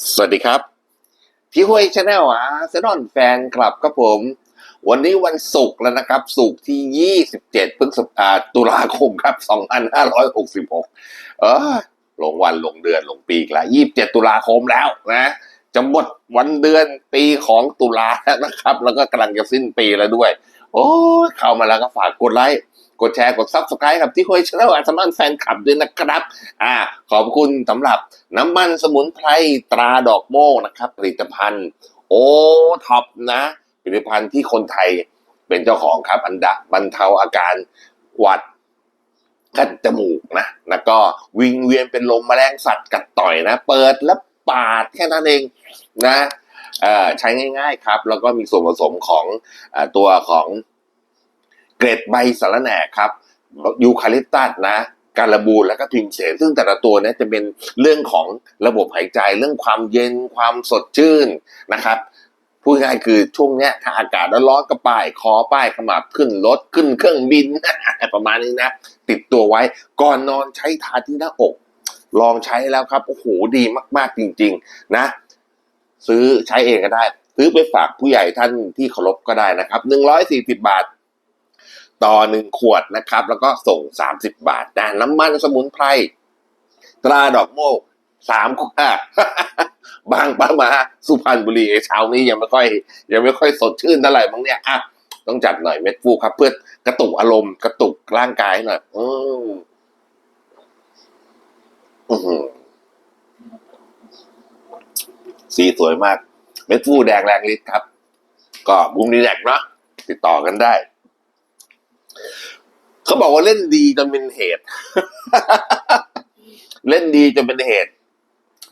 สวัสดีครับที่ห้วยชาแนลอาร์เซนอลแฟนคลับครับผม วันนี้วันศุกร์แล้วนะครับศุกร์ที่ 27พฤษภาตุลาคมครับ 2566 เออลงวันลงเดือนลงปีอีกล้ว27 ตุลาคมแล้วนะจะหมดวันเดือนปีของตุลาแล้วนะครับ แล้วก็กำลังจะสิ้นปีแล้วด้วย โอ้เข้ามาแล้วก็ฝากกดไลค์ กดแชร์กดซับสไครต์กับที่ห้วยชาแนลอาร์เซนอลแฟนคลับด้วยนะครับ อ่า ขอบคุณสำหรับน้ำมันสมุนไพรตราดอกโมกนะครับ ผลิตภัณฑ์ โอท็อปนะ ผลิตภัณฑ์ที่คนไทยเป็นเจ้าของครับ อันดะบบรรเทาอาการหวัดคัดจมูกนะ แล้วก็วิงเวียนเป็นลมแมลงสัตว์กัดต่อยนะ เปิดแล้วปาดแค่นั้นเองนะใช้ง่าย ๆครับ แล้วก็มีส่วนผสมของอตัวของ เกรดใบสารแหน่ครับยูคาลิปตัสนะการบูแล้วก็ทิมเสนซึ่งแต่ละตัวเนี้จะเป็นเรื่องของระบบหายใจเรื่องความเย็นความสดชื่นนะครับพูดง่ายคือช่วงเนี้ยถ้าอากาศร้อนๆก็ป้ายคอป้ายขมับขึ้นรถขึ้นเครื่องบิน ประมาณนี้นะ ติดตัวไว้ก่อนนอนใช้ทาที่หน้าอก ลองใช้แล้วครับ โอ้โหดีมาก ๆ จริง ๆ นะ ซื้อใช้เองก็ได้ ซื้อไปฝากผู้ใหญ่ท่านที่เคารพก็ได้นะครับหนึ่งร้อยสี่สิบบาท ต่อหนึ่งขวดนะครับ แล้วก็ส่งสามสิบบาทนะน้ำมันสมุนไพรตราดอกโมกสามขวดบางปะมาสุพรรณบุรีเช้านี้ยังไม่ค่อย ยังไม่ค่อยสดชื่นเท่าไหร่บางเนี่ยอะต้องจัดหน่อยเม็ดฟูครับ เพื่อกระตุกอารมณ์กระตุกร่างกายหน่อยอืมอือหือสีสวยมาก เม็ดฟูแดงแรงฤทธิ์ครับ ก็บุ้มดีแดกเนาะติดต่อกันได้ เขาบอกว่าเล่นดีจนเป็นเหตุ เล่นดีจนเป็นเหตุ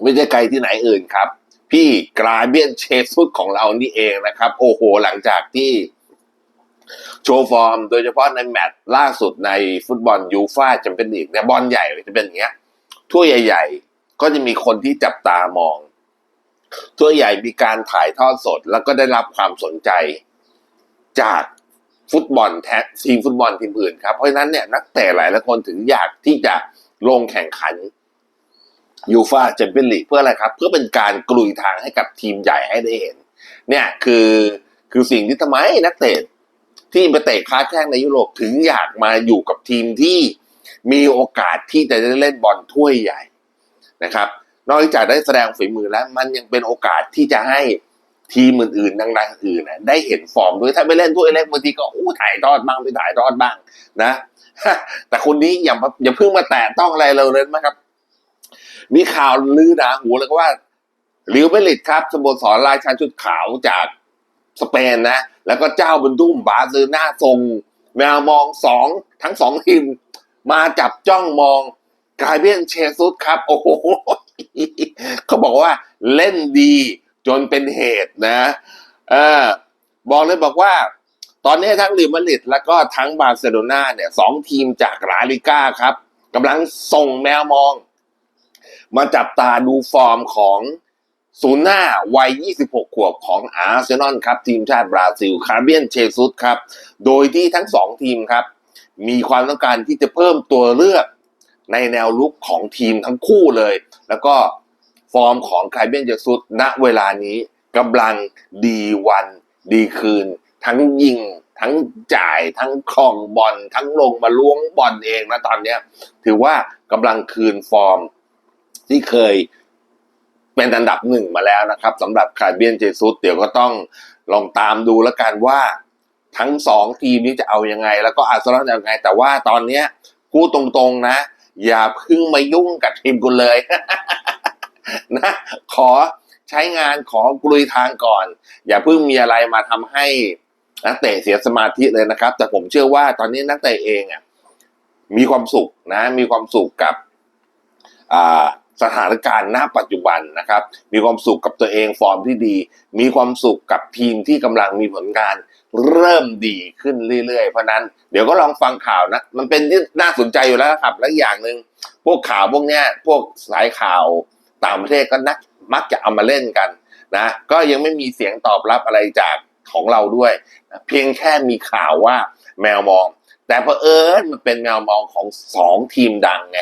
ไม่ใช่ใครที่ไหนอื่นครับ พี่กราเบียนเชฟุตของเรานี่เองนะครับ โอ้โห หลังจากที่โชว์ฟอร์ม โดยเฉพาะในแมตช์ล่าสุดในฟุตบอลยูฟ่าแชมเปี้ยนลีกเนี่ยบอลใหญ่จะเป็นอย่างเงี้ยถ้วยใหญ่ ๆ ก็จะมีคนที่จับตามองถ้วยใหญ่มีการถ่ายทอดสดแล้วก็ได้รับความสนใจ จาก ฟุตบอลแท้ทีมฟุตบอลทีมอื่นครับ เพราะฉะนั้นเนี่ยนักเตะหลายหลายคนถึงอยากที่จะลงแข่งขันยูฟาแชมเปี้ยนลีกเพื่ออะไรครับ เพื่อเป็นการกลุยทางให้กับทีมใหญ่ให้ได้เห็น เนี่ยคือคือสิ่งที่ทำไมนักเตะที่ไปเตะค้าแข้งในยุโรปถึงอยากมาอยู่กับทีมที่มีโอกาสที่จะได้เล่นบอลถ้วยใหญ่นะครับ นอกจากได้แสดงฝีมือแล้วมันยังเป็นโอกาสที่จะให้ ทีมอื่นๆดังๆอื่นๆน่ะได้เห็นฟอร์มด้วยถ้าไปเล่นถ้วยเล็กบางทีก็อู้ถ่ายทอดบ้างไปถ่ายทอดบ้างนะแต่คนนี้อย่าอย่าเพิ่งมาแตะต้องอะไรเราเลยนะครับ มีข่าวลือหนาหูเลยก็ว่าลิวเบลิตครับสโมสรราชันชุดขาวจากสเปนนะ แล้วก็เจ้าบุญทุ่มบาเซโลนาทรงแมวมองสองทั้งสองทีม มาจับจ้องมองกลายเป็นเชซุสครับ โอ้โหเขาบอกว่าเล่นดี จนเป็นเหตุนะเออบอกเลยบอกว่า ตอนนี้ทั้งลิมาริดแล้วก็ทั้งบาร์เซโลนาเนี่ยสองทีมจากลาลิก้าครับกำลังส่งแมวมอง มาจับตาดูฟอร์มของศูนย์หน้าวัย 26 ขวบของอาร์เซนอลครับ ทีมชาติบราซิล คาร์เบียนเชซุสครับ โดยที่ทั้งสองทีมครับ มีความต้องการที่จะเพิ่มตัวเลือกในแนวลุกของทีมทั้งคู่เลย แล้วก็ ฟอร์มของคาร์เบียนเชซุสณเวลานี้กำลังดีวันดีคืน ทั้งยิง ทั้งจ่ายทั้งคลองบอลทั้งลงมาล้วงบอลเองนะตอนนี้ถือว่ากำลังคืนฟอร์ม ที่เคยเป็นอันดับหนึ่งมาแล้วนะครับสำหรับคาร์เบียนเจซุสเดี๋ยวก็ต้องลองตามดูแล้วกันว่าทั้งสองทีมนี้จะเอายังไง แล้วก็อาร์เซนอลจะยังไง แต่ว่าตอนเนี้ยพูตรงๆนะ อย่าพึ่งมายุ่งกับทีมกูเลย นะขอใช้งานขอกลุยทางก่อน อย่าเพิ่งมีอะไรมาทำให้นักเตะเสียสมาธิเลยนะครับ แต่ผมเชื่อว่าตอนนี้นักเตะเองอะมีความสุขนะ มีความสุขกับสถานการณ์ณปัจจุบันนะครับ มีความสุขกับตัวเองฟอร์มที่ดี มีความสุขกับทีมที่กำลังมีผลงานเริ่มดีขึ้นเรื่อยๆ เพราะนั้นเดี๋ยวก็ลองฟังข่าวนะ มันเป็นที่น่าสนใจอยู่แล้วครับ และอย่างหนึ่งพวกข่าวพวกเนี้ยพวกสายข่าว ต่างประเทศก็นักมักจะเอามาเล่นกันนะก็ยังไม่มีเสียงตอบรับอะไรจากของเราด้วยนะเพียงแค่มีข่าวว่าแมวมอง แต่เพอเอิญมันเป็นแมวมองของสองทีมดังไง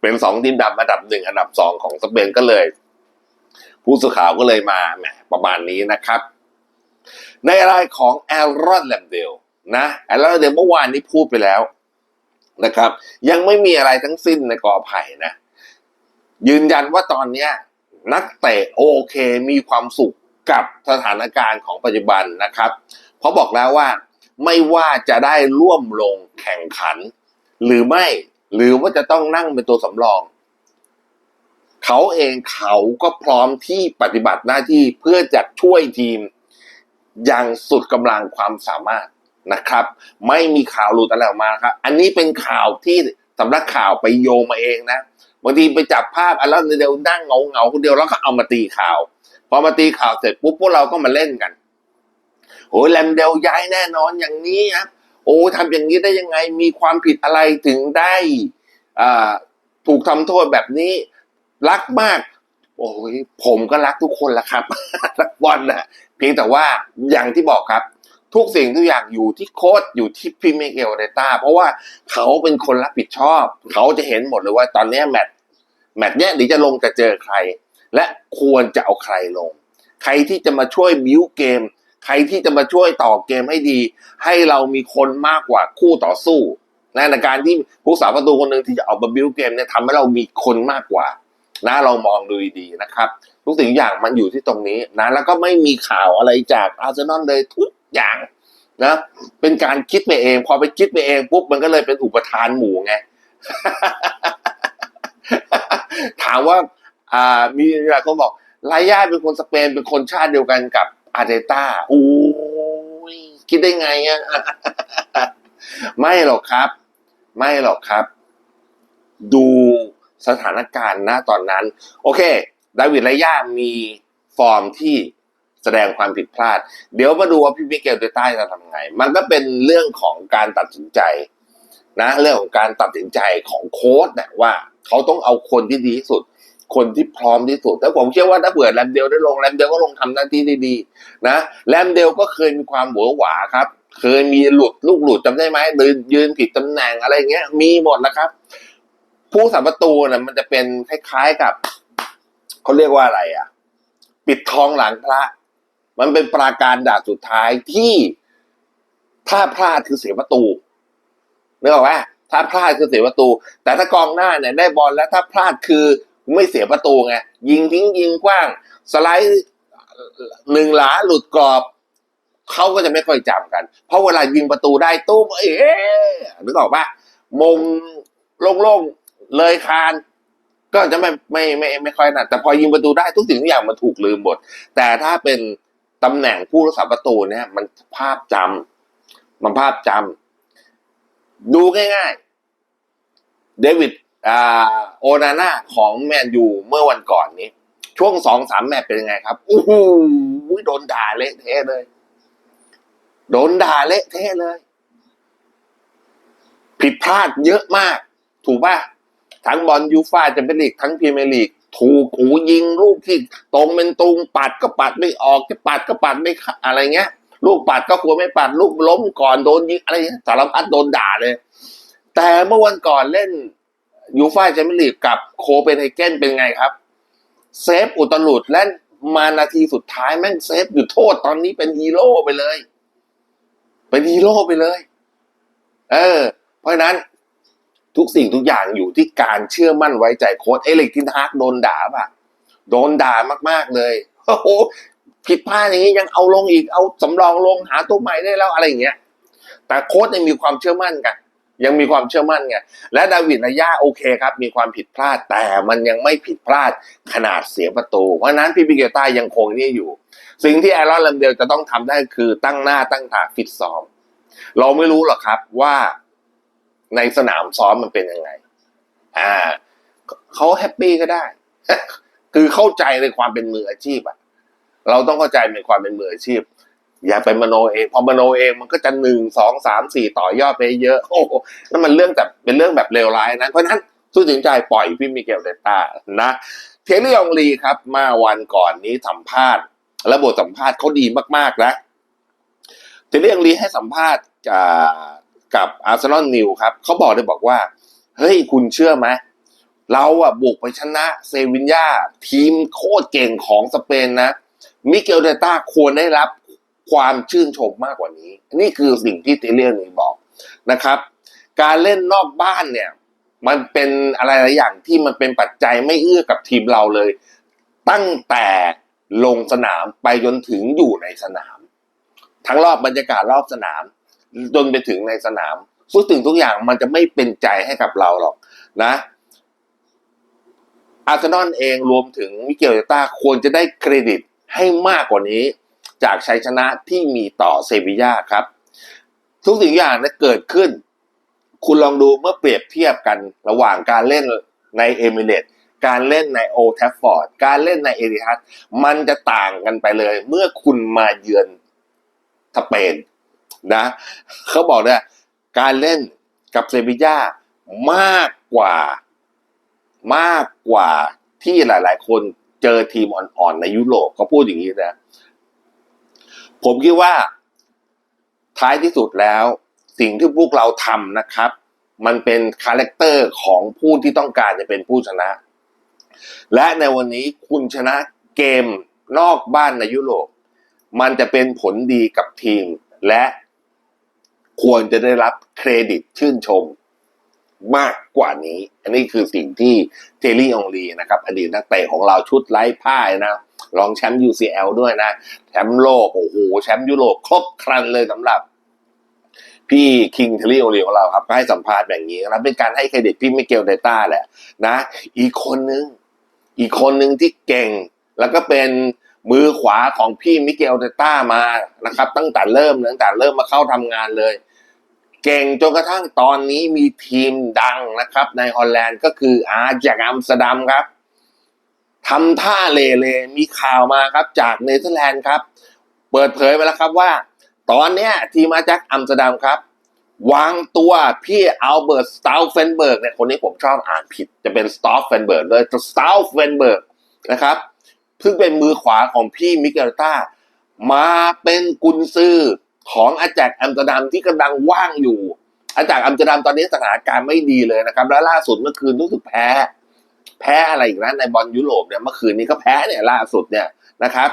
เป็นสองทีมดับอันดับหนึ่งอันดับสองของสเปนก็เลย ผู้สื่อข่าวก็เลยมาแหมประมาณนี้นะครับ ในรายของแอลรอนแลมเดลนะแอลรอนแลมเดลเมื่อวานนี้พูดไปแล้วนะครับ ยังไม่มีอะไรทั้งสิ้นในกอไผ่นะ ยืนยันว่าตอนนี้นักเตะโอเคมีความสุขกับสถานการณ์ของปัจจุบันนะครับ เพราะบอกแล้วว่าไม่ว่าจะได้ร่วมลงแข่งขัน หรือไม่หรือว่าจะต้องนั่งเป็นตัวสำรอง เขาเองเขาก็พร้อมที่ปฏิบัติหน้าที่เพื่อจะช่วยทีม อย่างสุดกำลังความสามารถนะครับ ไม่มีข่าวหลุดอะไรออกมาครับ อันนี้เป็นข่าวที่สำนักข่าวไปโยงมาเองนะ บางทีไปจับภาพอันแล้วเดี๋ยวนั่งเงาเงาคนเดียวแล้วก็เอามาตีข่าว พอมาตีข่าวเสร็จปุ๊บพวกเราก็มาเล่นกันโอ้ยแลมเดลย้ายแน่นอนอย่างนี้ครับโอ้ทำอย่างนี้ได้ยังไงมีความผิดอะไรถึงได้อ่าถูกทำโทษแบบนี้ รักมาก โอ้ยผมก็รักทุกคนแหละครับรักบอลนะเพียงแต่ว่าอย่างที่บอกครับ ทุกสิ่งทุกอย่างอยู่ที่โค้ชอยู่ที่พรีเมเอลเดต้าเพราะว่าเขาเป็นคนรับผิดชอบ เขาจะเห็นหมดเลยว่าตอนนี้แมตช์ แมตช์เนี้ยเดี๋ยวจะลงจะเจอใคร และควรจะเอาใครลง ใครที่จะมาช่วยบิวเกม ใครที่จะมาช่วยต่อเกมให้ดี ให้เรามีคนมากกว่าคู่ต่อสู้นะในการที่ผู้สาประตูคนหนึ่งที่จะเอามาบิวเกมเนี่ยทำให้เรามีคนมากกว่านะเรามองดูดีนะครับทุกสิ่งอย่างมันอยู่ที่ตรงนี้นะแล้วก็ไม่มีข่าวอะไรจากอาร์เซนอลเลยทุกอย่างนะเป็นการคิดไปเอง พอไปคิดไปเองปุ๊บมันก็เลยเป็นอุปทานหมู่ไง ถามว่าอ่ามีหลายคนบอกลายาเป็นคนสเปนเป็นคนชาติเดียวกันกับอาร์เตต้าโอ้ยคิดได้ไงอะไม่หรอกครับ ไม่หรอกครับ ดูสถานการณ์ณตอนนั้น โอเคดาวิดไลย่ามีฟอร์มที่แสดงความผิดพลาด เดี๋ยวมาดูว่าพี่มิเกลเดต้าจะทำไง มันก็เป็นเรื่องของการตัดสินใจนะ เรื่องของการตัดสินใจของโค้ชนะว่า เขาต้องเอาคนที่ดีที่สุด คนที่พร้อมที่สุด แต่ผมเชื่อว่าถ้าเผื่อแรมเดลได้ลงแรมเดลก็ลงทำหน้าที่ได้ดีนะแรมเดลก็เคยมีความหัวหวาครับ เคยมีหลุดลูกหลุดจำได้ไหมเดินยืนผิดตำแหน่งอะไรเงี้ย มีหมดนะครับ ผู้สาประตูน่ะมันจะเป็นคล้ายๆกับเขาเรียกว่าอะไรอะ ปิดทองหลังพระ มันเป็นปราการด่าสุดท้ายที่ถ้าพลาดคือเสียประตูนึกออกไหม ถ้าพลาดคือเสียประตู แต่ถ้ากองหน้าเนี่ยได้บอลแล้วถ้าพลาดคือไม่เสียประตูไงยิงทิ้งยิงกว้าง สไลด์หนึ่งหลาหลุดกรอบเขาก็จะไม่ค่อยจำกัน เพราะเวลายิงประตูได้ตู้มเอ๊ะนึกออกปะมงโล่งๆเลยคานก็จะไม่ไม่ไม่ไม่ค่อยนะแต่พอยิงประตูได้ทุกสิ่งทุกอย่างมันถูกลืมหมด แต่ถ้าเป็นตำแหน่งผู้รักษาประตูเนี่ย มันภาพจำมันภาพจำ ดูง่ายๆ เดวิดอาโอนาน่าของแมนยูเมื่อวันก่อนนี้ ช่วงสองสามแมตช์เป็นยังไงครับโอ้โหโดนด่าเละเทะเลย โดนด่าเละเทะเลย ผิดพลาดเยอะมาก ถูกป่ะ ทั้งบอลยูฟ่าแชมเปี้ยนลีก ทั้งพรีเมียร์ลีก ถูกหูยิงลูกที่ตรงเป็นตุงปัดก็ปัดไม่ออกจะปัดก็ปัดไม่อะไรเงี้ย ลูกปัดก็ควรไม่ปัด ลูกล้มก่อนโดนยิงอะไรเงี้ยสารพัดโดนด่าเลย แต่เมื่อวันก่อนเล่นยูฟ่าแชมเปี้ยนลีกกับโคเปนเฮเกนเป็นไงครับ เซฟอุตลุดและมานาทีสุดท้ายแม่งเซฟอยู่โทษตอนนี้เป็นฮีโร่ไปเลย เป็นฮีโร่ไปเลย เออ เพราะฉะนั้นทุกสิ่งทุกอย่างอยู่ที่การเชื่อมั่นไว้ใจโค้ชเอเล็กทินฮากโดนด่าป่ะ โดนด่ามากๆเลย โอ้โห ผิดพลาดอย่างนี้ยังเอาลงอีกเอาสำรองลงหาตัวใหม่ได้แล้วอะไรอย่างเงี้ย แต่โค้ชยังมีความเชื่อมั่นกัน ยังมีความเชื่อมั่นไงและดาวิดนายาโอเคครับ มีความผิดพลาดแต่มันยังไม่ผิดพลาดขนาดเสียประตู เพราะนั้นพี่ปิเกต้ายังคงนี่อยู่ สิ่งที่แอรอนแลมเดลจะต้องทำได้คือตั้งหน้าตั้งตาฟิตซ้อมเราไม่รู้หรอกครับว่าในสนามซ้อมมันเป็นยังไง อ่าเขาแฮปปี้ก็ได้ คือเข้าใจในความเป็นมืออาชีพอะ เราต้องเข้าใจในความเป็นมืออาชีพ อย่าไปมโนเองพอมโนเองมันก็จะหนึ่งสองสามสี่ต่อยอดไปเยอะโอ้นั่นมันเรื่องแต่เป็นเรื่องแบบเลวร้ายนะเพราะนั้นสู้ถึงใจปล่อยพี่มิเกลเดต้านะเทเลยองลีครับมาวันก่อนนี้สัมภาษณ์ และบทสัมภาษณ์เขาดีมากๆนะเทเลยองลีให้สัมภาษณ์กับอาร์เซนอลนิวครับเขาบอกเลยบอกว่าเฮ้ยคุณเชื่อไหมเราอะบุกไปชนะเซวินยาทีมโคตรเก่งของสเปนนะ มิเกลเดต้าควรได้รับความชื่นชมมากกว่านี้ นี่คือสิ่งที่เทเลียนี่บอกนะครับ การเล่นนอกบ้านเนี่ย มันเป็นอะไรหลายอย่างที่มันเป็นปัจจัยไม่เอื้อกับทีมเราเลย ตั้งแต่ลงสนามไปจนถึงอยู่ในสนาม ทั้งรอบบรรยากาศรอบสนาม จนไปถึงในสนามทุกสิ่งทุกอย่างมันจะไม่เป็นใจให้กับเราหรอกนะอาร์เซนอลเองรวมถึงมิเกลเตต้าควรจะได้เครดิต ให้มากกว่านี้ จากชัยชนะที่มีต่อเซบีย่าครับ ทุกสิ่งอย่างนั้นเกิดขึ้น คุณลองดูเมื่อเปรียบเทียบกันระหว่างการเล่นในเอมิเรตการเล่นในโอแทฟฟอร์ดการเล่นในเอริฮัตมันจะต่างกันไปเลย เมื่อคุณมาเยือนสเปนนะเขาบอกเนี่ยการเล่นกับเซบีย่ามากกว่ามากกว่าที่หลาย ๆ คน เจอทีมอ่อนๆในยุโรปเขาพูดอย่างนี้นะ ผมคิดว่าท้ายที่สุดแล้ว สิ่งที่พวกเราทำนะครับ มันเป็นคาแรคเตอร์ของผู้ที่ต้องการจะเป็นผู้ชนะ และในวันนี้คุณชนะเกมนอกบ้านในยุโรป มันจะเป็นผลดีกับทีมและควรจะได้รับเครดิตชื่นชม มากกว่านี้ อันนี้คือสิ่งที่เทลลี่องลีนะครับ อดีตนักเตะของเราชุดไร้พ่ายนะรองแชมป์ UCL ด้วยนะ แชมป์โลก โอ้โห แชมป์ยุโรปครบครันเลยสำหรับ พี่คิงเทลลี่องลีของเราครับก็ให้สัมภาษณ์แบบนี้นะเป็นการให้เครดิตพี่มิเกลเดต้าแหละนะ อีกคนนึง อีกคนนึงที่เก่ง แล้วก็เป็นมือขวาของพี่มิเกลเดต้ามานะครับ ตั้งแต่เริ่มตั้งแต่เริ่มมาเข้าทำงานเลย เก่งจนกระทั่งตอนนี้มีทีมดังนะครับ ในฮอลแลนด์ก็คืออาร์จากอัมสเตอร์ดัมครับทำท่าเลเลมีข่าวมาครับจากเนเธอร์แลนด์ครับ เปิดเผยมาแล้วครับว่า ตอนนี้ทีมอาจากอัมสเตอร์ดัมครับ วางตัวพี่อัลเบิร์ตสตาลเฟนเบิร์กเนี่ยคนนี้ผมชอบอ่านผิดจะเป็นสตอฟเฟนเบิร์กเลยสตาลเฟนเบิร์กนะครับซึ่งเป็นมือขวาของพี่มิเกลต้ามาเป็นกุนซือ ของอาแจกอัมสเตอร์ดัมที่กำลังว่างอยู่ อาแจกอัมสเตอร์ดัมตอนนี้สถานการณ์ไม่ดีเลยนะครับ แล้วล่าสุดเมื่อคืนรู้สึกแพ้ แพ้อะไรอีกนะในบอลยุโรปเนี่ยเมื่อคืนนี้ก็แพ้เนี่ยล่าสุดเนี่ยนะครับ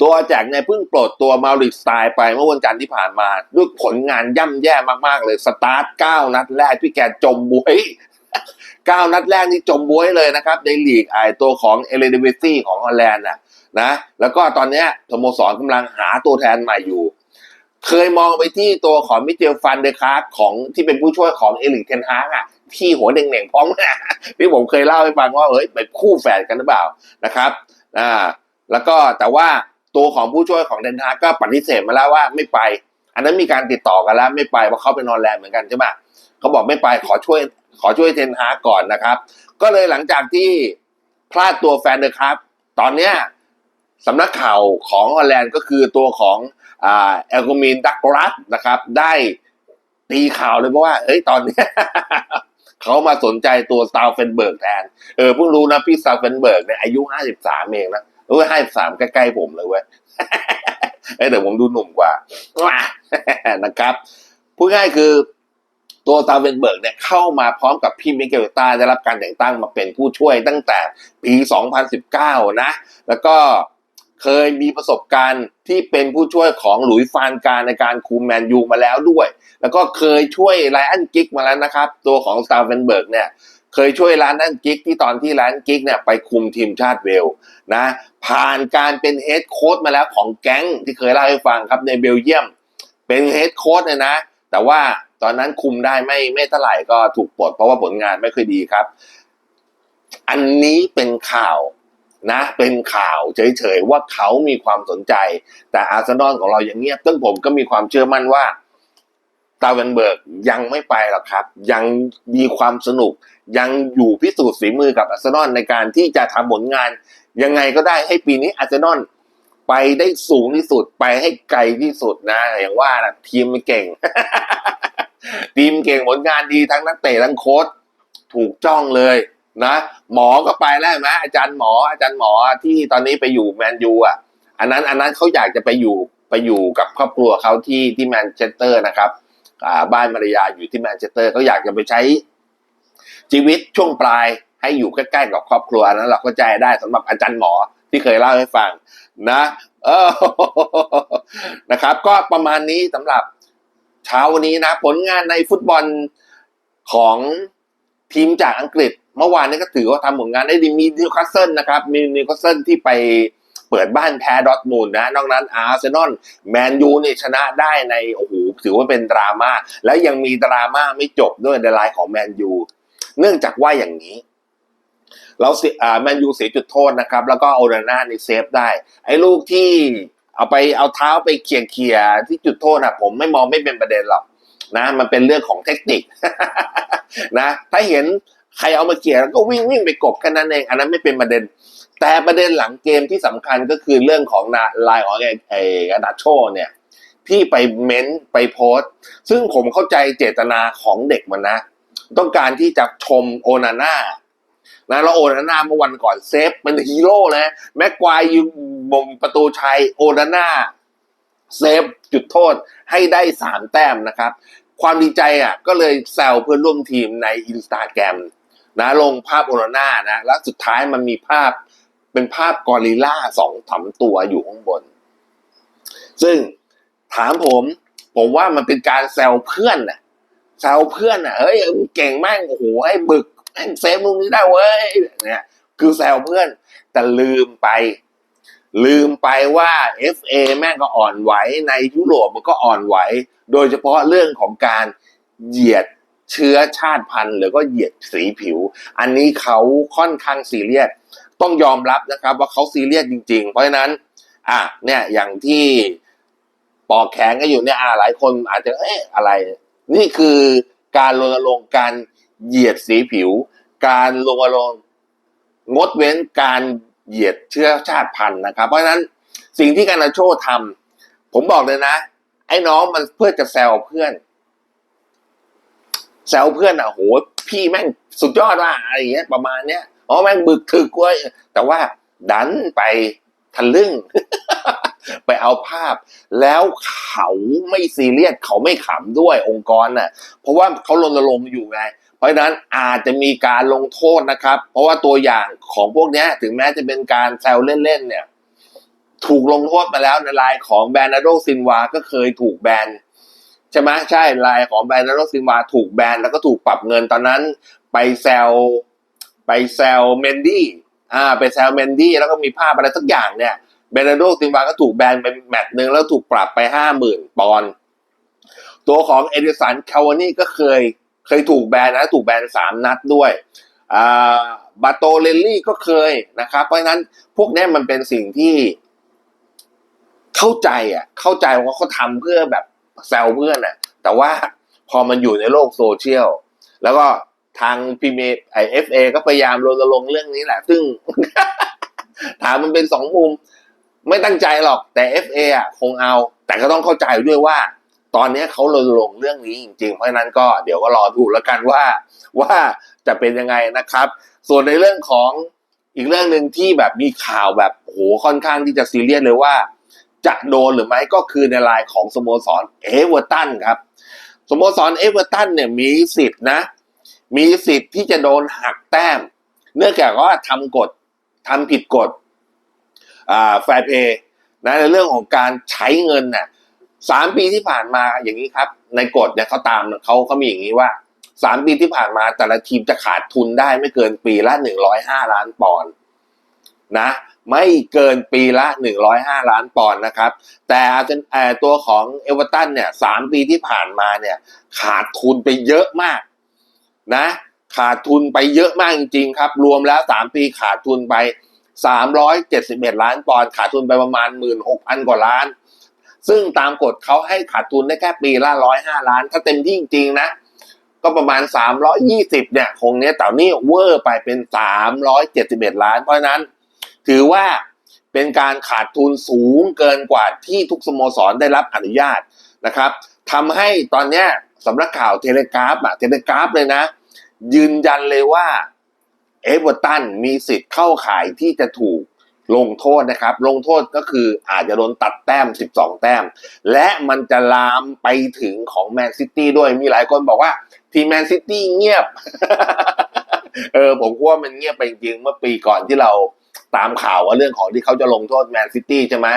ตัวอาแจกเนี่ยเพิ่งปลดตัวมาริสไตล์ไปเมื่อวันจันทร์ที่ผ่านมาด้วยผลงานย่ำแย่มากๆเลยสตาร์ทเก้านัดแรกพี่แกจมบวยเก้านัดแรกนี่จมบวยเลยนะครับในลีกไอตัวของเอเลเดวิซี่ของฮอลแลนด์น่ะนะ แล้วก็ตอนนี้สโมสรกำลังหาตัวแทนใหม่อยู่ เคยมองไปที่ตัวของมิเชลฟันเดคาร์ของที่เป็นผู้ช่วยของเอลิกเทนฮากอะที่หัวเด่งๆพร้อมนะที่ผมเคยเล่าให้ฟังว่าเฮ้ยเป็นคู่แฝดกันหรือเปล่านะครับอ่าแล้วก็แต่ว่าตัวของผู้ช่วยของเดนฮากก็ปฏิเสธมาแล้วว่าไม่ไป อันนั้นมีการติดต่อกันแล้วไม่ไปเพราะเขาเป็นนอนแลนด์เหมือนกันใช่ไหมเขาบอกไม่ไปขอช่วยขอช่วยเทนฮากก่อนนะครับ ก็เลยหลังจากที่พลาดตัวแฟนเดอร์ครับ ตอนเนี้ย สำนักข่าวของฮอลแลนด์ก็คือตัวของอเอลโกมินดักรัสนะครับ ได้ตีข่าวเลยเพราะว่า เฮ้ย ตอนนี้เขามาสนใจตัวสตาลเฟนเบิร์กแทน เออเพิ่งรู้นะพี่สตาลเฟนเบิร์กเนี่ยอายุห้าสิบสามเองนะเออห้าสิบสามใกล้ๆผมเลยเว้ยเอ้ยแต่ผมดูหนุ่มกว่านะครับ พูดง่ายคือตัวตาเวนเบิร์กเนี่ยเข้ามาพร้อมกับพี่มิเกลต้าได้รับการแต่งตั้งมาเป็นผู้ช่วยตั้งแต่ปี 2019 นะ แล้วก็ เคยมีประสบการณ์ที่เป็นผู้ช่วยของหลุยส์ฟานการในการคุมแมนยูมาแล้วด้วย แล้วก็เคยช่วยไลอันกิกมาแล้วนะครับ ตัวของสตาร์เวนเบิร์กเนี่ยเคยช่วยร้านนั่นกิกที่ตอนที่ร้านกิกเนี่ยไปคุมทีมชาติเวลนะผ่านการเป็นเฮดโค้ชมาแล้วของแก๊งที่เคยเล่าให้ฟังครับในเบลเยียม เป็นเฮดโค้ชเนี่ยนะ แต่ว่าตอนนั้นคุมได้ไม่ไม่เท่าไหร่ก็ถูกปลดเพราะว่าผลงานไม่ค่อยดีครับ อันนี้เป็นข่าว นะเป็นข่าวเฉยๆว่าเขามีความสนใจ แต่อาร์เซนอลของเราอย่างเงียบซึ่งผมก็มีความเชื่อมั่นว่าตาเวนเบิร์กยังไม่ไปหรอกครับ ยังมีความสนุก ยังอยู่พิสูจน์ฝีมือกับอาร์เซนอลในการที่จะทำผลงาน ยังไงก็ได้ให้ปีนี้อาร์เซนอลไปได้สูงที่สุดไปให้ไกลที่สุดนะ อย่างว่านะทีมมันเก่ง ทีมเก่งผลงานดีทั้งนักเตะทั้งโค้ชถูกจ้องเลย นะหมอก็ไปแล้วนไหมอาจารย์หมออาจารย์หมอที่ตอนนี้ไปอยู่แมนยูอะ อันนั้นอันนั้นเขาอยากจะไปอยู่ไปอยู่กับครอบครัวเขาที่ที่แมนเชสเตอร์นะครับบ้านภรรยาอยู่ที่แมนเชสเตอร์เขาอยากจะไปใช้ชีวิตช่วงปลายให้อยู่ใกล้ๆกับครอบครัวอันนั้นเราเข้าใจได้สำหรับอาจารย์หมอที่เคยเล่าให้ฟังนะเออนะครับ ก็ประมาณนี้สำหรับเช้าวันนี้นะ ผลงานในฟุตบอลของทีมจากอังกฤษ เมื่อวานนี้ก็ถือว่าทำผลงานได้ดีมีนิวคาสเซิลนะครับ มีนิวคาสเซิลที่ไปเปิดบ้านแพ้ดอทมูลนะ นอกนั้นอาร์เซนอลแมนยูเนี่ยชนะได้ในโอ้โหถือว่าเป็นดราม่า แล้วยังมีดราม่าไม่จบด้วยในลน์ของแมนยู เนื่องจากว่าอย่างนี้เราเสียแมนยูเสียจุดโทษนะครับ แล้วก็โอนาน่าในเซฟได้ ไอ้ลูกที่เอาไปเอาเท้าไปเขี่ยเขี่ยๆที่จุดโทษนะผมไม่มองไม่เป็นประเด็นหรอกนะ มันเป็นเรื่องของเทคนิคนะ ถ้าเห็น ใครเอามาเขี่ยแล้วก็วิ่งวิ่งไปกบแค่นั้นเอง อันนั้นไม่เป็นประเด็น แต่ประเด็นหลังเกมที่สำคัญก็คือเรื่องของนาลายของไอ้อ้นาโชเนี่ยที่ไปเม้นต์ไปโพสต์ซึ่งผมเข้าใจเจตนาของเด็กมันนะ ต้องการที่จะชมโอนาน่านะแล้วโอนาน่าเมื่อวันก่อนเซฟเป็นฮีโร่นะแม็กควายยิงบงประตูชัยโอนาน่าเซฟจุดโทษให้ได้สามแต้มนะครับ ความดีใจอะก็เลยแซวเพื่อนร่วมทีมในอินสตาแกรม นะลงภาพโอนาน่านะแล้วสุดท้ายมันมีภาพเป็นภาพกอริลล่าสองสาตัวอยู่ข้างบน ซึ่งถามผมผมว่ามันเป็นการแซวเพื่อนนะแซวเพื่อนอะเฮ้ยเก่งมากโอ้โหไอ้บึกแม่งเซฟลูกนี้ได้เว้ยเนี่ยคือแซวเพื่อน แต่ลืมไป ลืมไปว่า FA แม่งก็อ่อนไหวในยุโรปมันก็อ่อนไหว โดยเฉพาะเรื่องของการเหยียด เชื้อชาติพันธุ์หรือก็เหยียดสีผิว อันนี้เขาค่อนข้างซีเรียสต้องยอมรับนะครับว่าเขาซีเรียสจริง ๆ เพราะฉะนั้นอะเนี่ยอย่างที่ปอกแขนก็อยู่เนี่ยอะหลายคนอาจจะเอ๊ะอะไร นี่คือการรณรงค์การเหยียดสีผิว การรณรงค์งดเว้นการเหยียดเชื้อชาติพันธุ์นะครับ เพราะฉะนั้นสิ่งที่การนาโชทำผมบอกเลยนะ ไอ้น้องมันเพื่อจะแซวเพื่อน แซวเพื่อนอะโหพี่แม่งสุดยอดว่ะอะไรเงี้ยประมาณเนี้ยอ๋อแม่งบึกถึกเว้ยแต่ว่าดันไปทะลึ่ง ไปเอาภาพ แล้วเขาไม่ซีเรียสเขาไม่ขำด้วยองค์กรน่ะ เพราะว่าเขารณรงอยู่ไง เพราะฉะนั้นอาจจะมีการลงโทษนะครับ เพราะว่าตัวอย่างของพวกเนี้ยถึงแม้จะเป็นการแซวเล่นๆเนี่ย ถูกลงโทษมาแล้วในลายของแบรนาโดซินวา ก็เคยถูกแบน ใช่ไหมใช่ลายของแบรนด์นาโดซินวาถูกแบนแล้วก็ถูกปรับเงินตอนนั้น ไปแซวไปแซวเมนดี้อ่าไปแซวเมนดี้แล้วก็มีภาพอะไรสักอย่างเนี่ยเบรนาโดซินวาก็ถูกแบนไปแมตช์หนึ่งแล้วถูกปรับไปห้าหมื่นปอนด์ตัวของเอดิสันคาวานี่ก็เคยเคยถูกแบนนะถูกแบนสามนัดด้วยอ่าบาโตเลลลี่ก็เคยนะครับ เพราะฉะนั้นพวกนี้มันเป็นสิ่งที่เข้าใจอะเข้าใจว่าเขาทำเพื่อแบบ แซวเพื่อนอะแต่ว่าพอมันอยู่ในโลกโซเชียล แล้วก็ทางพีเมไอเอฟเอก็พยายามรณรงค์เรื่องนี้แหละ ซึ่ง ถามมันเป็นสองมุม ไม่ตั้งใจหรอกแต่ FA อะคงเอา แต่ก็ต้องเข้าใจด้วยว่า ตอนนี้เขารณรงค์เรื่องนี้จริงๆ เพราะฉะนั้นก็เดี๋ยวก็รอดูแล้วกันว่า ว่าจะเป็นยังไงนะครับ ส่วนในเรื่องของอีกเรื่องหนึ่งที่แบบมีข่าวแบบโหค่อนข้างที่จะซีเรียสเลยว่า จะโดนหรือไม่ก็คือในรายของสโมสรเอเวอร์ตันครับสโมสรเอเวอร์ตันเนี่ยมีสิทธินะ มีสิทธิ์ที่จะโดนหักแต้ม เนื่องจากว่าทำกฎทำผิดกฎอ่าแฟร์เพย์นะในเรื่องของการใช้เงินน่ะสามปีที่ผ่านมาอย่างนี้ครับ ในกฎเนี่ยเขาตามเขาเขามีอย่างนี้ว่าสามปีที่ผ่านมาแต่ละทีมจะขาดทุนได้ไม่เกินปีละหนึ่งร้อยห้าล้านปอนด์นะ ไม่เกินปีละหนึ่งร้อยห้าล้านปอนด์นะครับ แต่อาเซนเอ่อตัวของเอเวอร์ตันเนี่ยสามปีที่ผ่านมาเนี่ยขาดทุนไปเยอะมากนะขาดทุนไปเยอะมากจริงๆครับ รวมแล้วสามปีขาดทุนไปสามร้อยเจ็ดสิบเอ็ดล้านปอนด์ขาดทุนไปประมาณหมื่นหกพันกว่าล้าน ซึ่งตามกฎเขาให้ขาดทุนได้แค่ปีละร้อยห้าล้าน ถ้าเต็มที่จริงๆนะก็ประมาณสามร้อยี่สิบเนี่ย คงเนี้ยแต่นี่เวอร์ไปเป็นสามร้อยเจ็ดสิบเอ็ดล้าน เพราะนั้น ถือว่าเป็นการขาดทุนสูงเกินกว่าที่ทุกสโมสรได้รับอนุญาตนะครับทำให้ตอนนี้สำนักข่าวเทเลกราฟอะเทเลกราฟเลยนะ ยืนยันเลยว่าเอเวอร์ตันมีสิทธิ์เข้าข่ายที่จะถูกลงโทษนะครับ ลงโทษก็คืออาจจะโดนตัดแต้ม 12 แต้ม และมันจะลามไปถึงของแมนซิตี้ด้วยมีหลายคนบอกว่า ทีแมนซิตี้เงียบ เออผมว่ามันเงียบไปจริงเมื่อปีก่อนที่เรา ตามข่าวว่าเรื่องของที่เขาจะลงโทษแมนซิตี้ใช่ไหม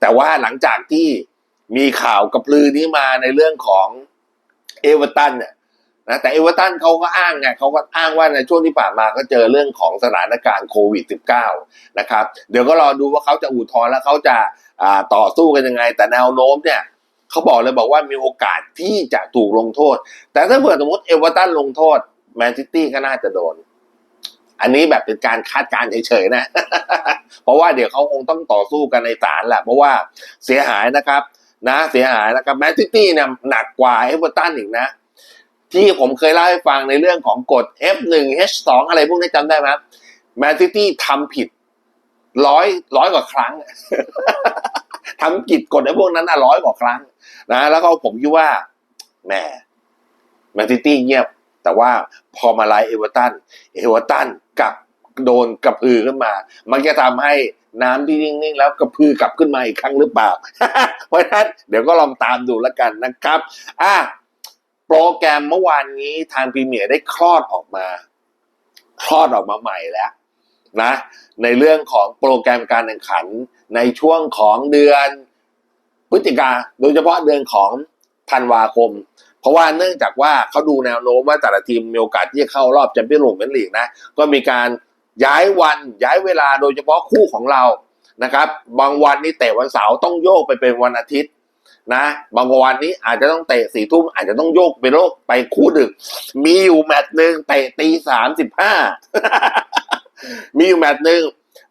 แต่ว่าหลังจากที่มีข่าวกระพือนี้มาในเรื่องของเอเวอร์ตันเนี่ยนะแต่เอเวอร์ตันเขาก็อ้างไงเขาก็อ้างว่าในช่วงที่ผ่านมาก็เจอเรื่องของสถานการณ์โควิด -19 นะครับ เดี๋ยวก็รอดูว่าเขาจะอุทธรณ์แล้วเขาจะาต่อสู้กันยังไง แต่แนวโน้มเนี่ยเขาบอกเลยบอกว่ามีโอกาสที่จะถูกลงโทษ แต่ถ้าเผื่อสมมติเอเวอร์ตันลงโทษแมนซิตี้ก็น่าจะโดน อันนี้แบบเป็นการคาดการณ์เฉยๆนะ เพราะว่าเดี๋ยวเขาคงต้องต่อสู้กันในศาลแหละ เพราะว่าเสียหายนะครับ นะเสียหายนะครับแมนซิตี้เนี่ยหนักกว่าเอเวอร์ตันอีกนะ ที่ผมเคยเล่าให้ฟังในเรื่องของกฎ F1 H2 อะไรพวกนี้จำได้ไหมแมนซิตี้ทำผิดร้อยร้อยกว่าครั้งทำกิจกฎไอ้พวกนั้นอะร้อยกว่าครั้งนะแล้วก็ผมคิดว่าแหมแมนซิตี้เงียบ แต่ว่าพอมาไลฟ์เอเวอร์ตันเอเวอร์ตัน กับโดนกระพือขึ้นมา มันจะทำให้น้ำที่นิ่งๆแล้วกระพือกลับขึ้นมาอีกครั้งหรือเปล่า เพราะฉะนั้นเดี๋ยวก็ลองตามดูแล้วกันนะครับ อะโปรแกรมเมื่อวานนี้ทางพรีเมียร์ได้คลอดออกมา คลอดออกมาใหม่แล้วนะ ในเรื่องของโปรแกรมการแข่งขันในช่วงของเดือนพฤศจิกาโดยเฉพาะเดือนของธันวาคม ราะว่าเนื่องจากว่าเขาดูแนวโน้มว่าแต่ละทีมมีโอกาสที่จะเข้ารอบแชมเปี้ยนลีกเป็นลีกนะ ก็มีการย้ายวันย้ายเวลาโดยเฉพาะคู่ของเรานะครับบางวันนี่เตะวันเสาร์ต้องโยกไปเป็นวันอาทิตย์นะบางวันนี้อาจจะต้องเตะสี่ทุ่มอาจจะต้องโยกไปโลกไปคู่ดึก มีอยู่แมตช์หนึ่งเตะตีสามสิบห้ามีอยู่แมตช์หนึ่ง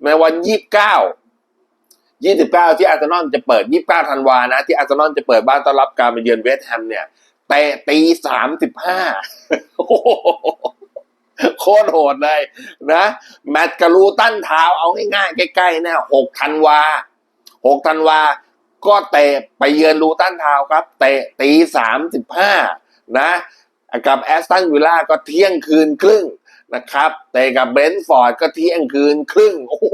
ในวันยี่สิบเก้ายี่สิบเก้าที่อาร์เซนอลจะเปิดยี่สิบเก้าธันวานะ ที่อาร์เซนอลจะเปิดบ้านต้อนรับการมาเยือนเวสต์แฮมเนี่ย เตะตีสามสิบห้าโคตรโหดเลยนะ แมตช์กบลูตันเท้าเอาง่ายๆใกล้ๆเนี่ยหกธันวาหกธันวา ก็เตะไปเยือนลูตันทาวครับ เตะตีสามสิบห้านะกับแอสตันวิลล่าก็เที่ยงคืนครึ่งนะครับ เตะกับเบนท์ฟอร์ดก็เที่ยงคืนครึ่งโอ้โห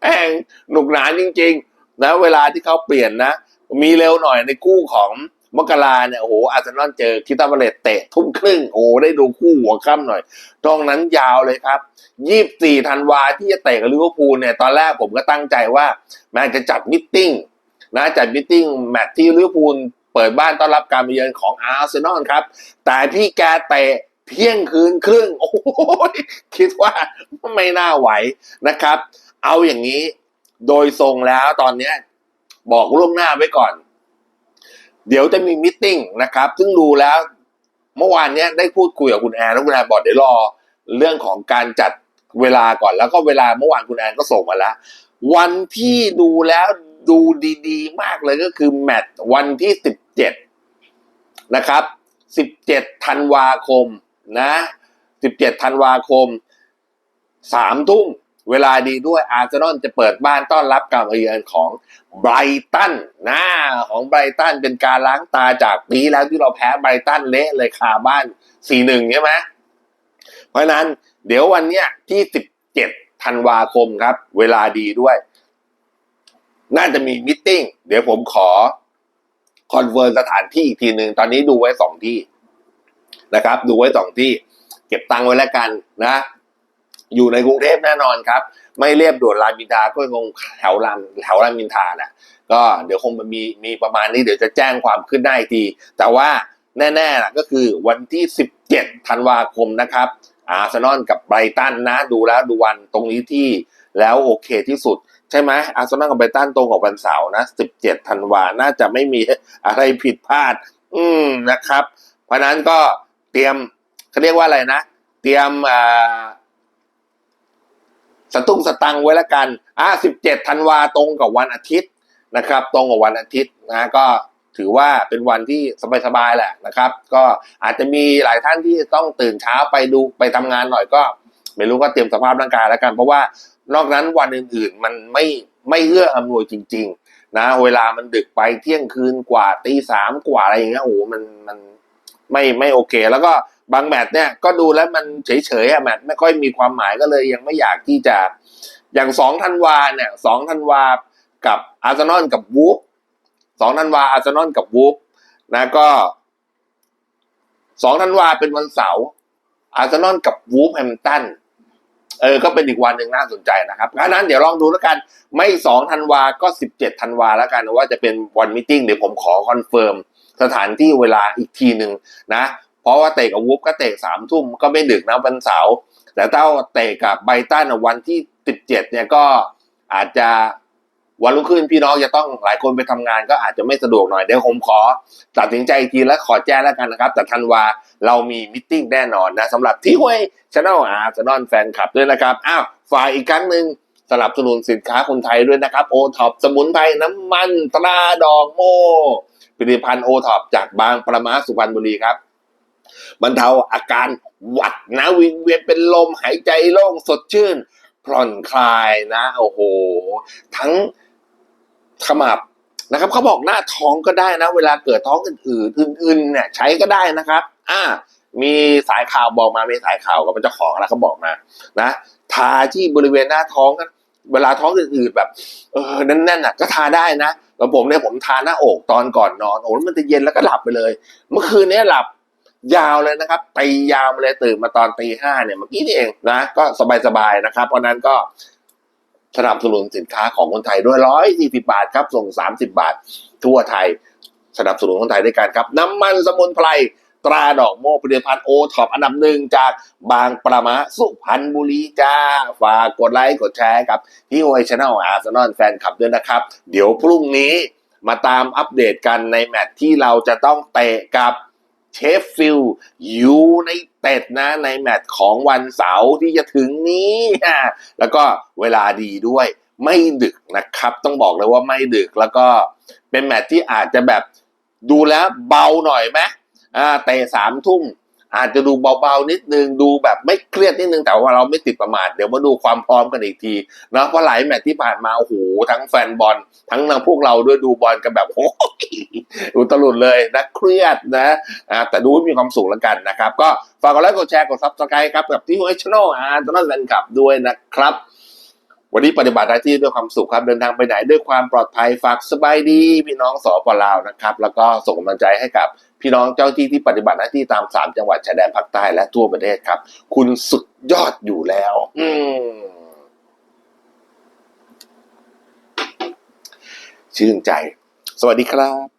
แม่งหนุกหนานจริง ๆ นะ เวลาที่เขาเปลี่ยนนะ มีเร็วหน่อยในคู่ของ มกราเนี่ยโอ้โหอาร์เซนอลเจอคิตาบาเลตเตะทุ่มครึ่งโอ้ได้ดูคู่หัวค่ำหน่อยตรงนั้นยาวเลยครับยี่สิบสี่ธันวาที่จะเตะกับลิเวอร์พูลเนี่ยตอนแรกผมก็ตั้งใจว่าแม้จะจัดมิทติ้งนะจัดมิทติ้งแมตช์ที่ลิเวอร์พูลเปิดบ้านต้อนรับการมาเยือนของอาร์เซนอลครับ แต่พี่แกเตะเที่ยงคืนครึ่ง โอ้โหคิดว่าไม่น่าไหวนะครับ เอาอย่างนี้โดยทรงแล้วตอนเนี้ยบอกล่วงหน้าไว้ก่อน เดี๋ยวจะมีมิทติ้งนะครับ ซึ่งดูแล้วเมื่อวานเนี้ยได้พูดคุยกับคุณแอนแล้วคุณแอนบอกเดี๋ยวรอเรื่องของการจัดเวลาก่อนแล้วก็เวลาเมื่อวานคุณแอนก็ส่งมาแล้ว วันที่ดูแล้วดูดีๆ มากเลยก็คือแมตช์วันที่สิบเจ็ดนะครับสิบเจ็ดธันวาคมนะสิบเจ็ดธันวาคมสามทุ่ม เวลาดีด้วยอาร์เซนอลจะเปิดบ้านต้อนรับการมาเยือนของไบรตันนะของไบรตันเป็นการล้างตาจากปีแล้วที่เราแพ้ไบรตันเละเลยคาบ้านสี่หนึ่งใช่ไหมเพราะนั้นเดี๋ยววันเนี้ยที่สิบเจ็ดธันวาคมครับ เวลาดีด้วย น่าจะมีมิทติ้งเดี๋ยวผมขอคอนเฟิร์มสถานที่อีกทีหนึ่งตอนนี้ดูไว้สองที่นะครับ ดูไว้สองที่ เก็บตังค์ไว้แล้วกันนะ อยู่ในกรุงเทพแน่นอนครับ ไม่เรียบด่วนรามอินทาก็คงแถวรามแถวรามอินทาแหละก็เดี๋ยวคงมีมีประมาณนี้เดี๋ยวจะแจ้งความขึ้นได้ที แต่ว่าแน่ๆล่ะก็คือวันที่ 17 ธันวาคมนะครับ อาร์เซนอลกับไบรตันนะ ดูแล้วดูวันตรงนี้ที่แล้วโอเคที่สุด ใช่ไหมอาร์เซนอลกับไบรตันตรงกับวันเสาร์นะ 17 ธันวาน่าจะไม่มีอะไรผิดพลาด อืมนะครับ เพราะนั้นก็เตรียมเขาเรียกว่าอะไรนะ เตรียมอ่า สตุ้งสตังไว้แล้วกันอ่า17ธันวาตรงกับวันอาทิตย์นะครับ ตรงกับวันอาทิตย์นะก็ถือว่าเป็นวันที่สบายๆแหละนะครับ ก็อาจจะมีหลายท่านที่ต้องตื่นเช้าไปดูไปทำงานหน่อยก็ ไม่รู้ก็เตรียมสภาพร่างกายแล้วกัน เพราะว่านอกนั้นวันอื่นๆมันไม่ไม่เอื้ออำนวยจริง ๆ นะ เวลามันดึกไปเที่ยงคืนกว่าตีสามกว่าอะไรอย่างเงี้ยโอ้โหมันมันไม่ไม่โอเค แล้วก็ บางแมตช์เนี่ยก็ดูแล้วมันเฉยๆอะแมตช์ไม่ค่อยมีความหมายก็เลยยังไม่อยากที่จะอย่างสองธันวาเนี่ยสองธันวากับอาร์เซนอลกับวูฟสองธันวาอาร์เซนอลกับวูฟนะก็สองธันวาเป็นวันเสาร์อาร์เซนอลกับวูฟแฮมตันเออก็เป็นอีกวันหนึ่งน่าสนใจนะครับเพราะนั้นเดี๋ยวลองดูแล้วกัน ไม่สองธันวาก็สิบเจ็ดธันวาแล้วกันว่าจะเป็นวันมิ팅เดี๋ยวผมขอคอนเฟิร์มสถานที่เวลาอีกทีหนึ่งนะ เพราะว่าเตะกับวูฟก็เตะสามทุ่มก็ไม่ดึกนะวันเสาร์แต่ถ้าเตะกับไบตันวันที่สิบเจ็ดเนี่ยก็อาจจะวันรุ่งขึ้นพี่น้องจะต้องหลายคนไปทำงานก็อาจจะไม่สะดวกหน่อยเดี๋ยวผมขอ ตัดสินใจทีแล้วขอแจ้งแล้วกันนะครับ แต่ธันวาเรามีมิทติ้งแน่นอนนะสำหรับที่ห้วยช n แนลอาร์ซนอนแฟนคลับด้วยนะครับอ้าวฝ่ายอีกครั้งหนึ่งสนับสนุนสินค้าคนไทยด้วยนะครับโอท็อปสมุนไพรน้ำมันตราดอกโมผลิตภัณฑ์โอท็อปจากบางประมาสุพรรณบุรีครับ บรรเทาอาการหวัดนะวิงเวียนเป็นลมหายใจโล่งสดชื่น ผ่อนคลายนะโอ้โห ทั้งขมับนะครับเขาบอกหน้าท้องก็ได้นะ เวลาเกิดท้องอื่นๆอื่นๆเนี่ยใช้ก็ได้นะครับ อ่า มีสายข่าวบอกมามีสายข่าวกับเจ้าของอะไรเขาบอกมา นะทาที่บริเวณหน้าท้องนะเวลาท้องอื่นๆแบบเออแน่นๆน่ะก็ทาได้นะแล้วผมเนี่ยผมทาหน้าอกตอนก่อนนอนโอ้มันจะเย็นแล้วก็หลับไปเลย เมื่อคืนเนี้หลับ ยาวเลยนะครับตียาวเลยตื่นมาตอนตีห้าเนี่ยเมื่อกี้นี่เองนะ ก็สบายๆนะครับ เพราะนั้นก็สนับสนุนสินค้าของคนไทยด้วยร้อยสี่สิบาทครับส่งสามสิบาท ทั่วไทย สนับสนุนคนไทยด้วยกันครับ น้ำมันสมุนไพรตราดอกโมกผลิตภัณฑ์โอท็อปอันดับหนึ่งจากบางประมะสุพรรณบุรีจ้า ฝากกดไลค์กดแชร์กับที่โอชแนลอาร์เซนอลแฟนคลับด้วยนะครับ เดี๋ยวพรุ่งนี้มาตามอัปเดตกันในแมตช์ที่เราจะต้องเตะกับ เชฟฟิลด์ยูในเต็ดนะในแมตช์ของวันเสาร์ที่จะถึงนี้อะแล้วก็เวลาดีด้วยไม่ดึกนะครับ ต้องบอกเลยว่าไม่ดึกแล้วก็เป็นแมตช์ที่อาจจะแบบดูแล้วเบาหน่อยไหมอ่าเตะสามทุ่ม อาจจะดูเบาๆนิดนึงดูแบบไม่เครียดนิดนึงแต่ว่าเราไม่ติดประมาทเดี๋ยวมาดูความพร้อมกันอีกทีนะเพราะหลายแมตช์ที่ผ่านมาโอ้โหทั้งแฟนบอลทั้งทางพวกเราด้วยดูบอลกันแบบโอ้ยอุตลุดเลยนะเครียดนะอ่าแต่ดูมีความสุขแล้วกันนะครับ ก็ฝากกดไลค์กดแชร์กดซับสไครต์ครับกับที่หัวช n น l อาร์ตอนแฟนคลับด้วยนะครับวันนี้ปฏิบัติหน้าที่ด้วยความสุขครับเดินทางไปไหนด้วยความปลอดภัยฝากสบายดี พี่น้องสปลาวนะครับ แล้วก็ส่งกำลังใจให้กับ พี่น้องเจ้าที่ที่ปฏิบัติหน้าที่ตามสามจังหวัดชายแดนภาคใต้และทั่วประเทศครับ คุณสุดยอดอยู่แล้ว อืชื่นใจ สวัสดีครับ